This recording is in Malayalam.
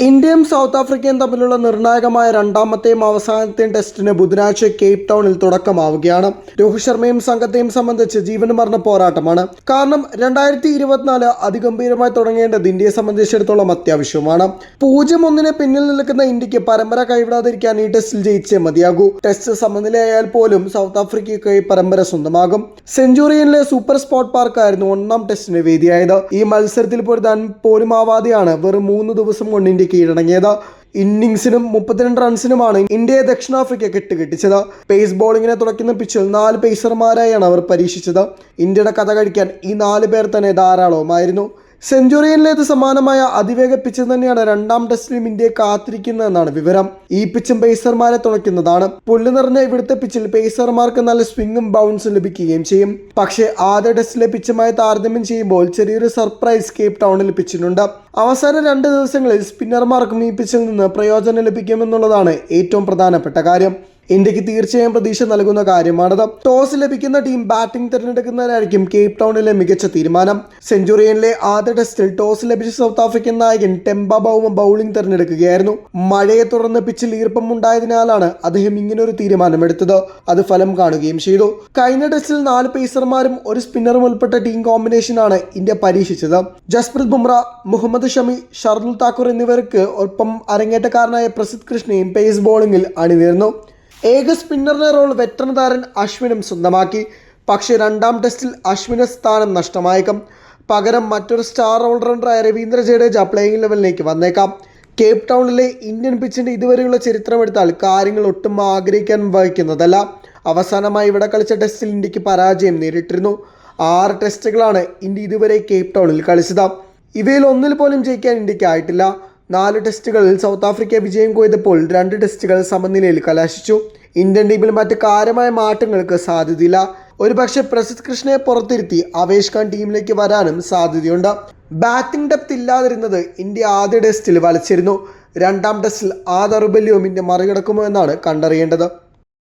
ഇന്ത്യയും സൗത്ത് ആഫ്രിക്കയും തമ്മിലുള്ള നിർണായകമായ രണ്ടാമത്തെയും അവസാനത്തെയും ടെസ്റ്റിന് ബുധനാഴ്ച കേപ്പ് ടൗണിൽ തുടക്കമാവുകയാണ്. രോഹിത് ശർമ്മയും സംഘത്തെയും സംബന്ധിച്ച് ജീവൻ മരണ പോരാട്ടമാണ്. കാരണം രണ്ടായിരത്തി ഇരുപത്തിനാല് അതിഗംഭീരമായി തുടങ്ങേണ്ടത് ഇന്ത്യയെ സംബന്ധിച്ചിടത്തോളം അത്യാവശ്യമാണ് പൂജ്യം ഒന്നിന് പിന്നിൽ നിൽക്കുന്ന ഇന്ത്യയ്ക്ക് പരമ്പര കൈവിടാതിരിക്കാൻ ഈ ടെസ്റ്റിൽ ജയിച്ചേ മതിയാകൂ. ടെസ്റ്റ് സമനിലയായാൽ പോലും സൗത്ത് ആഫ്രിക്കയ്ക്ക് പരമ്പര സ്വന്തമാകും. സെഞ്ചുറിയനിലെ സൂപ്പർ സ്പോട്ട് പാർക്കായിരുന്നു ഒന്നാം ടെസ്റ്റിന് വേദിയായത്. ഈ മത്സരത്തിൽ പൊരുതാൻ പോലും ആവാതെയാണ് വെറും മൂന്ന് ദിവസം കൊണ്ട് ഇന്ത്യ കീഴടങ്ങിയത്. ഇന്നിങ്സിനും മുപ്പത്തിരണ്ട് റൺസിനുമാണ് ഇന്ത്യയെ ദക്ഷിണാഫ്രിക്ക കെട്ടുകെട്ടിച്ചത്. പേസ് ബോളിങ്ങിനെ തുടക്കുന്ന പിച്ചിൽ നാല് പേസർമാരായാണ് അവർ പരീക്ഷിച്ചത്. ഇന്ത്യയുടെ കഥ കഴിക്കാൻ ഈ നാല് പേർ തന്നെ ധാരാളവുമായിരുന്നു. സെഞ്ചുറിയനിലേത് സമാനമായ അതിവേഗ പിച്ച് തന്നെയാണ് രണ്ടാം ടെസ്റ്റിലും ഇന്ത്യയെ കാത്തിരിക്കുന്നതെന്നാണ് വിവരം. ഈ പിച്ചും പേസർമാരെ തുണയ്ക്കുന്നതാണ്. പുല്ല് നിറഞ്ഞ ഇവിടുത്തെ പിച്ചിൽ പേസർമാർക്ക് നല്ല സ്വിങ്ങും ബൗൺസും ലഭിക്കുകയും ചെയ്യും. പക്ഷേ ആദ്യ ടെസ്റ്റിലെ പിച്ചുമായി താരതമ്യം ചെയ്യുമ്പോൾ ചെറിയൊരു സർപ്രൈസ് കേപ്പ് ടൗണിൽ പിച്ചിനുണ്ട് അവസാന രണ്ട് ദിവസങ്ങളിൽ സ്പിന്നർമാർക്കും ഈ പിച്ചിൽ നിന്ന് പ്രയോജനം ലഭിക്കുമെന്നുള്ളതാണ് ഏറ്റവും പ്രധാനപ്പെട്ട കാര്യം. ഇന്ത്യയ്ക്ക് തീർച്ചയായും പ്രതീക്ഷ നൽകുന്ന കാര്യമാണത്. ടോസ് ലഭിക്കുന്ന ടീം ബാറ്റിംഗ് തിരഞ്ഞെടുക്കുന്നതിനായിരിക്കും കേപ് ടൗണിലെ മികച്ച തീരുമാനം. സെഞ്ചുറിയനിലെ ആദ്യ ടെസ്റ്റിൽ ടോസ് ലഭിച്ച സൗത്ത് ആഫ്രിക്കൻ നായകൻ ടെമ്പ ബൗമ ബൗളിംഗ് തിരഞ്ഞെടുക്കുകയായിരുന്നു. മഴയെ തുടർന്ന് പിച്ചിൽ ഈർപ്പം ഉണ്ടായതിനാലാണ് അദ്ദേഹം ഇങ്ങനൊരു തീരുമാനമെടുത്തത്. അത് ഫലം കാണുകയും ചെയ്തു. കഴിഞ്ഞ ടെസ്റ്റിൽ നാല് പേസർമാരും ഒരു സ്പിന്നറും ഉൾപ്പെട്ട ടീം കോമ്പിനേഷനാണ് ഇന്ത്യ പരീക്ഷിച്ചത്. ജസ്പ്രീത് ബുംറ മുഹമ്മദ് ഷമി ഷർദുൽ താക്കൂർ എന്നിവർക്ക് ഒപ്പം അരങ്ങേറ്റക്കാരനായ പ്രസിദ്ധ് കൃഷ്ണയും പേസ് ബോളിംഗിൽ അണിനിരുന്നു. ഏക സ്പിന്നറിലെ റോൾ വെറ്ററൻ താരൻ അശ്വിനും സ്വന്തമാക്കി. പക്ഷേ രണ്ടാം ടെസ്റ്റിൽ അശ്വിന് സ്ഥാനം നഷ്ടമായേക്കാം. പകരം മറ്റൊരു സ്റ്റാർ ഓൾറൗണ്ടറായ രവീന്ദ്ര ജഡേജ പ്ലേയിങ് ലെവലിലേക്ക് വന്നേക്കാം. കേപ്പ് ടൗണിലെ ഇന്ത്യൻ പിച്ചിന്റെ ഇതുവരെയുള്ള ചരിത്രമെടുത്താൽ കാര്യങ്ങൾ ഒട്ടും ആഗ്രഹിക്കാൻ വഹിക്കുന്നതല്ല അവസാനമായി ഇവിടെ കളിച്ച ടെസ്റ്റിൽ ഇന്ത്യയ്ക്ക് പരാജയം നേരിട്ടിരുന്നു. ആറ് ടെസ്റ്റുകളാണ് ഇന്ത്യ ഇതുവരെ കേപ്പ് ടൗണിൽ കളിച്ചത്. ഇവയിൽ ഒന്നിൽ പോലും ജയിക്കാൻ ഇന്ത്യയ്ക്ക് ആയിട്ടില്ല. നാല് ടെസ്റ്റുകളിൽ സൗത്ത് ആഫ്രിക്ക വിജയം കൊയ്തപ്പോൾ രണ്ട് ടെസ്റ്റുകൾ സമനിലയിൽ കലാശിച്ചു. ഇന്ത്യൻ ടീമിൽ മറ്റ് കാര്യമായ മാറ്റങ്ങൾക്ക് സാധ്യതയില്ല. ഒരുപക്ഷെ പ്രസിദ്ധ് കൃഷ്ണയെ പുറത്തിരുത്തി അവേഷ് ഖാൻ ടീമിലേക്ക് വരാനും സാധ്യതയുണ്ട്. ബാറ്റിംഗ് ഡെപ്ത് ഇല്ലാതിരുന്നത് ഇന്ത്യ ആദ്യ ടെസ്റ്റിൽ വലച്ചിരുന്നു. രണ്ടാം ടെസ്റ്റിൽ ആ ദൗർബല്യവും ഇന്ത്യ മറികടക്കുമോ എന്നാണ് കണ്ടറിയേണ്ടത്.